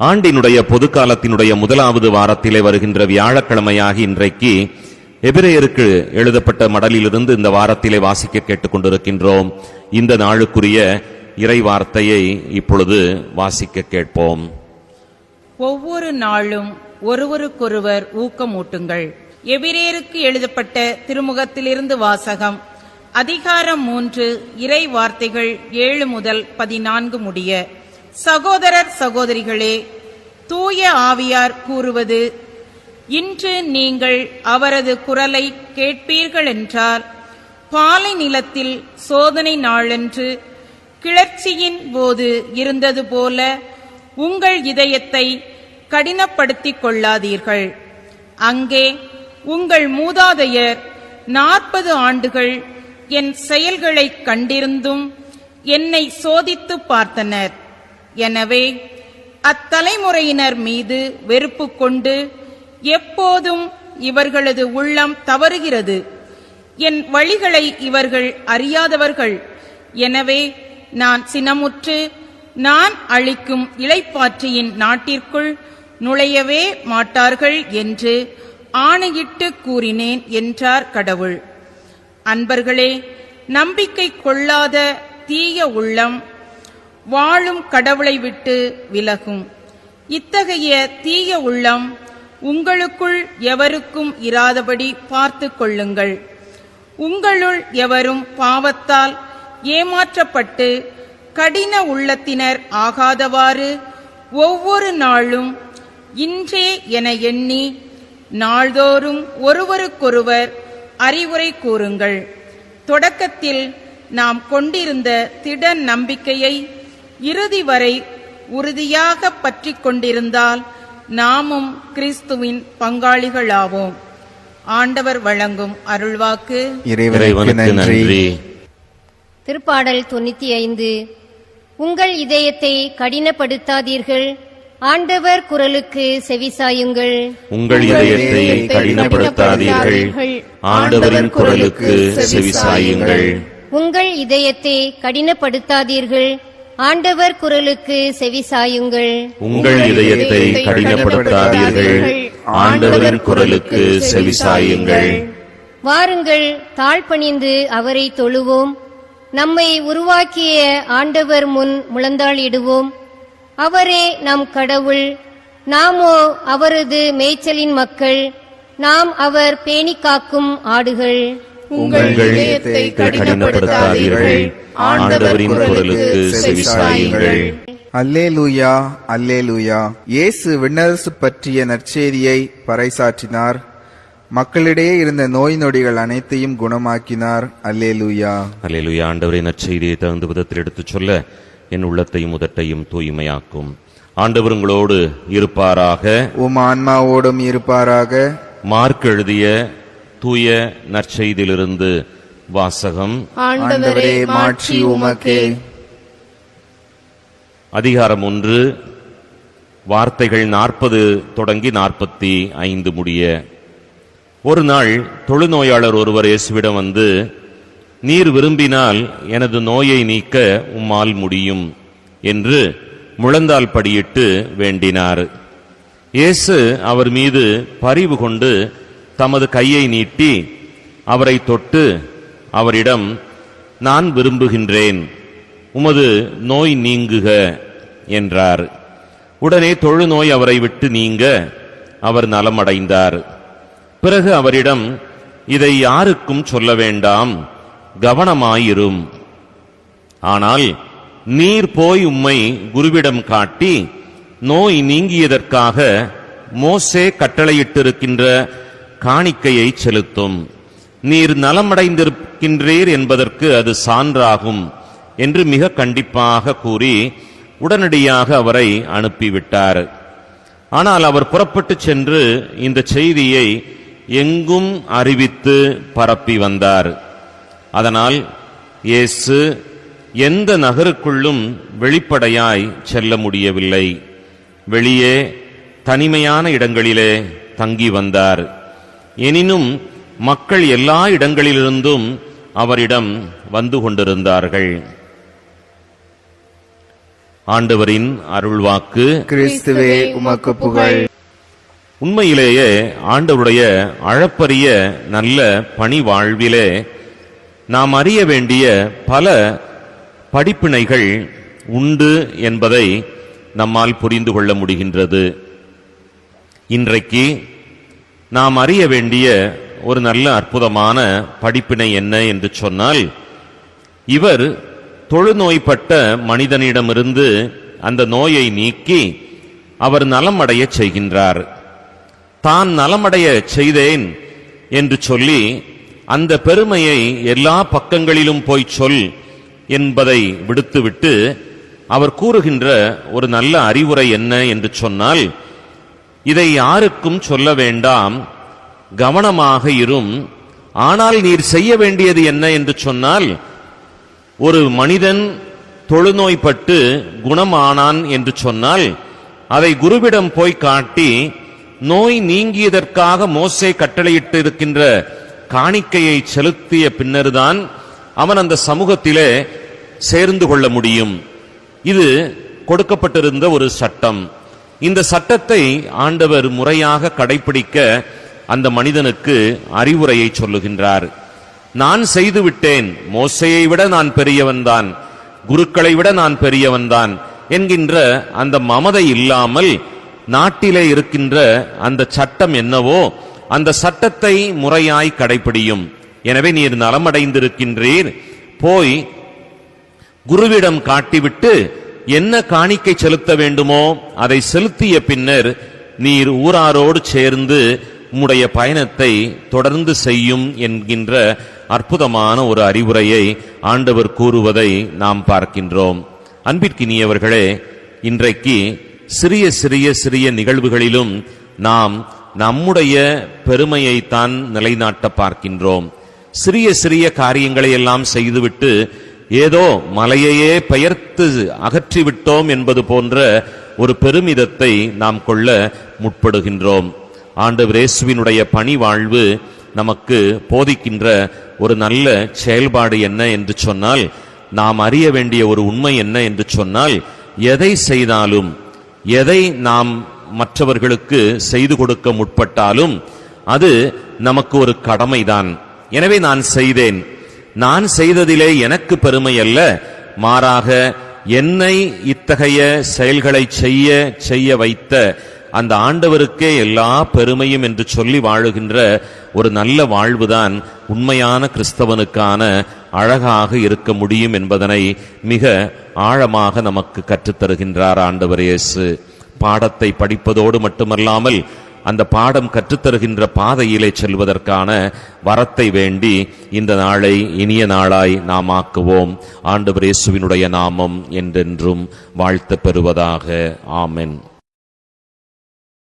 ஆண்டினுடைய பொது காலத்தினுடைய முதலாவது வாரத்திலே வருகின்ற வியாழக்கிழமையாகி இன்றைக்கு எபிரேயருக்கு எழுதப்பட்ட மடலிலிருந்து இந்த வாரத்திலே வாசிக்க கேட்டுக்கொண்டிருக்கின்றோம். இந்த நாளுக்குரிய இறை வார்த்தையை இப்பொழுது வாசிக்க கேட்போம். ஒவ்வொரு நாளும் ஒருவருக்கொருவர் ஊக்கமூட்டுங்கள். எபிரேருக்கு எழுதப்பட்ட திருமுகத்திலிருந்து வாசகம். அதிகாரம் மூன்று இறை வார்த்தைகள் ஏழு முதல் பதினான்கு முடிய சகோதரர் சகோதரிகளே தூய ஆவியார் கூறுவது இன்று நீங்கள் அவரது குரலை கேட்பீர்கள் என்றால் பாலை நிலத்தில் சோதனை நாளன்று கிளர்ச்சியின் போது இருந்தது போல உங்கள் இதயத்தை கடினப்படுத்திக் கொள்ளாதீர்கள். அங்கே உங்கள் மூதாதையர் நாற்பது ஆண்டுகள் என் செயல்களைக் கண்டிருந்தும் என்னை சோதித்துப் பார்த்தனர். எனவே அத்தலைமுறையினர் மீது வெறுப்பு கொண்டு எப்போதும் இவர்களது உள்ளம் தவறுகிறது. என் வழிகளை இவர்கள் அறியாதவர்கள். எனவே நான் சினமுற்று நான் அளிக்கும் இளைப்பாற்றியின் நாட்டிற்குள் நுழையவே மாட்டார்கள் என்று ஆணையிட்டு கூறினேன் என்றார் கடவுள். அன்பர்களே நம்பிக்கை கொள்ளாத தீய உள்ளம் வாழும் கடவுளை விட்டு விலகும். இத்தகைய தீய உள்ளம் உங்களுக்குள் எவருக்கும் இராதபடி பார்த்து கொள்ளுங்கள். உங்களுள் எவரும் பாவத்தால் ஏமாற்றப்பட்டு கடின உள்ளத்தினர் ஆகாதவாறு ஒவ்வொரு நாளும் இன்றே என எண்ணி நாள்தோறும் ஒருவருக்கொருவர் அறிவுரை கூறுங்கள். தொடக்கத்தில் நாம் கொண்டிருந்த திட நம்பிக்கையை இறுதி வரை உறுதியாக பற்றிக் கொண்டிருந்தால் நாமும் கிறிஸ்துவின் பங்காளிகளாவோம். ஆண்டவர் வழங்கும் அருள்வாக்கு. நன்றி. திருப்பாடல் தொண்ணூத்தி ஐந்து. உங்கள் இதயத்தை கடினப்படுத்தாதீர்கள். ஆண்டவர் குரலுக்கு செவிசாயுங்கள் உங்கள் இதயத்தை கடினப்படுத்தாதீர்கள். ஆண்டவரின் குரலுக்கு செவிசாயுங்கள் உங்கள் இதயத்தை கடினப்படுத்தாதீர்கள். ஆண்டவர் குரலுக்கு செவிசாயுங்கள் உங்கள் இதயத்தை கடினப்படுத்தாதீர்கள். ஆண்டவரின் குரலுக்கு செவிசாயுங்கள் வாருங்கள் தாழ்பணிந்து அவரை தொழுவோம். நம்மை உருவாக்கிய ஆண்டவர் முன் முழந்தாளிடுவோம் அவரே நம் கடவுள். நாமோ அவரது மேய்ச்சலின் மக்கள். நாம் அவர் பேணிக் காக்கும் ஆடுகள். உங்கள் இதயத்தை கடினப்படுத்தாதீர்கள். ஆண்டவரின் குரலுக்கு செவிசாயுங்கள் அல்லேலூயா அல்லேலூயா. இயேசு விண்ணரசு பற்றிய நற்செய்தியை பறைசாற்றினார். மக்களிடையே இருந்த நோய் நொடிகள் அனைத்தையும் குணமாக்கினார். அல்லேலூயா. அல்லேலூயா ஆண்டவரை நற்செய்தியை தகுந்த விதத்தில் எடுத்துச் சொல்ல என் உள்ளத்தையும் உதட்டையும் தூய்மையாக்கும். ஆண்டவர் உங்களோடு இருப்பாராக. உம் ஆன்மாவோடும் இருப்பாராக. மார்க் எழுதிய தூய நற்செய்தியிலிருந்து வாசகம். ஆண்டவரே மாட்சி உமக்கே. அதிகாரம் ஒன்று வார்த்தைகள் நாற்பது தொடங்கி நாற்பத்தி ஐந்து முடிய. ஒரு நாள் தொழுநோயாளர் ஒருவர் இயேசுவிடம் வந்து நீர் விரும்பினால் எனது நோயை நீக்க உம்மால் முடியும் என்று முழந்தால் படியிட்டு வேண்டினார். இயேசு அவர் மீது பரிவு கொண்டு தமது கையை நீட்டி அவரை தொட்டு அவரிடம் நான் விரும்புகின்றேன் உமது நோய் நீங்குக என்றார். உடனே தொழுநோய் அவரை விட்டு நீங்க அவர் நலமடைந்தார். பிறகு அவரிடம் இதை யாருக்கும் சொல்ல வேண்டாம் கவனமாயிரும். ஆனால் நீர் போய் உம்மை குருவிடம் காட்டி நோய் நீங்கியதற்காக மோசே கட்டளையிட்டிருக்கின்ற காணிக்கையை செலுத்தும். நீர் நலமடைந்திருக்கின்றீர் என்பதற்கு அது சான்றாகும் என்று மிக கண்டிப்பாக கூறி உடனடியாக அவரை அனுப்பிவிட்டார். ஆனால் அவர் புறப்பட்டுச் சென்று இந்த செய்தியை எங்கும் அறிவித்து பரப்பி வந்தார். அதனால் இயேசு எந்த நகருக்குள்ளும் வெளிப்படையாய் செல்ல முடியவில்லை. வெளியே தனிமையான இடங்களிலே தங்கி வந்தார். எனினும் மக்கள் எல்லா இடங்களிலிருந்தும் அவரிடம் வந்து கொண்டிருந்தார்கள். ஆண்டவரின் அருள்வாக்கு கிறிஸ்துவே உமக்கு புகழ். உண்மையிலேயே ஆண்டவருடைய அளப்பரிய நல்ல பணி வாழ்விலே நாம் அறிய வேண்டிய பல படிப்பினைகள் உண்டு என்பதை நம்மால் புரிந்து கொள்ள முடிகின்றது. இன்றைக்கு நாம் அறிய வேண்டிய ஒரு நல்ல அற்புதமான படிப்பினை என்ன என்று சொன்னால் இவர் தொழுநோய்பட்ட மனிதனிடமிருந்து அந்த நோயை நீக்கி அவர் நலமடையச் செய்கின்றார். தான் நலமடைய செய்தேன் என்று சொல்லி அந்த பெருமையை எல்லா பக்கங்களிலும் போய் சொல் என்பதை விடுத்துவிட்டு அவர் கூறுகின்ற ஒரு நல்ல அறிவுரை என்ன என்று சொன்னால் இதை யாருக்கும் சொல்ல வேண்டாம். கவனமாக இரும். ஆனால் நீர் செய்ய வேண்டியது என்ன என்று சொன்னால் ஒரு மனிதன் தொழுநோய்பட்டு குணமானான் என்று சொன்னால் அதை குருவிடம் போய் காட்டி நோய் நீங்கியதற்காக மோசை கட்டளையிட்டு இருக்கின்ற காணிக்கையை செலுத்திய பின்னர்தான் அவன் அந்த சமூகத்திலே சேர்ந்து கொள்ள முடியும். இது கொடுக்கப்பட்டிருந்த ஒரு சட்டம். இந்த சட்டத்தை ஆண்டவர் முறையாக கடைபிடிக்க அந்த மனிதனுக்கு அறிவுரையை சொல்லுகின்றார். நான் செய்து விட்டேன் மோசையை விட நான் பெரியவன்தான் குருக்களை விட நான் பெரியவன்தான் என்கின்ற அந்த மமதை இல்லாமல் நாட்டிலே இருக்கின்ற அந்த சட்டம் என்னவோ அந்த சட்டத்தை முறையாய் கடைபிடியும். எனவே நீர் நலமடைந்திருக்கின்றீர். போய் குருவிடம் காட்டிவிட்டு என்ன காணிக்கை செலுத்த வேண்டுமோ அதை செலுத்திய பின்னர் நீர் ஊராரோடு சேர்ந்து உம்முடைய பயணத்தை தொடர்ந்து செய்யும் என்கின்ற அற்புதமான ஒரு அறிவுரையை ஆண்டவர் கூறுவதை நாம் பார்க்கின்றோம். அன்பிற்கினியவர்களே இன்றைக்கு சிறிய சிறிய சிறிய நிகழ்வுகளிலும் நாம் நம்முடைய பெருமையைத்தான் நிலைநாட்ட பார்க்கின்றோம். சிறிய சிறிய காரியங்களை எல்லாம் செய்துவிட்டு ஏதோ மலையையே பெயர்த்து அகற்றிவிட்டோம் என்பது போன்ற ஒரு பெருமிதத்தை நாம் கொள்ள முற்படுகின்றோம். ஆண்டவர் இயேசுவினுடைய பணி வாழ்வு நமக்கு போதிக்கின்ற ஒரு நல்ல செயல்பாடு என்ன என்று சொன்னால் நாம் அறிய வேண்டிய ஒரு உண்மை என்ன என்று சொன்னால் எதை செய்தாலும் எதை நாம் மற்றவர்களுக்கு செய்து கொடுக்க முற்பட்டாலும் அது நமக்கு ஒரு கடமைதான். எனவே நான் செய்தேன். நான் செய்ததிலே எனக்கு பெருமை அல்ல மாறாக என்னை இத்தகைய செயல்களை செய்ய செய்ய வைத்த அந்த ஆண்டவருக்கே எல்லா பெருமையும் என்று சொல்லி வாழுகின்ற ஒரு நல்ல வாழ்வுதான் உண்மையான கிறிஸ்தவனுக்கான அழகாக இருக்க முடியும் என்பதனை மிக ஆழமாக நமக்கு கற்றுத்தருகின்றார் ஆண்டவர் இயேசு. பாடத்தை படிப்பதோடு மட்டுமல்லாமல் அந்த பாடம் கற்றுத்தருகின்ற பாதையிலே செல்வதற்கான வரத்தை வேண்டி இந்த நாளை இனிய நாளாய் நாம் ஆக்குவோம். ஆண்டு பிரேசுவினுடைய நாமம் என்றென்றும் வாழ்த்து பெறுவதாக. ஆமென்.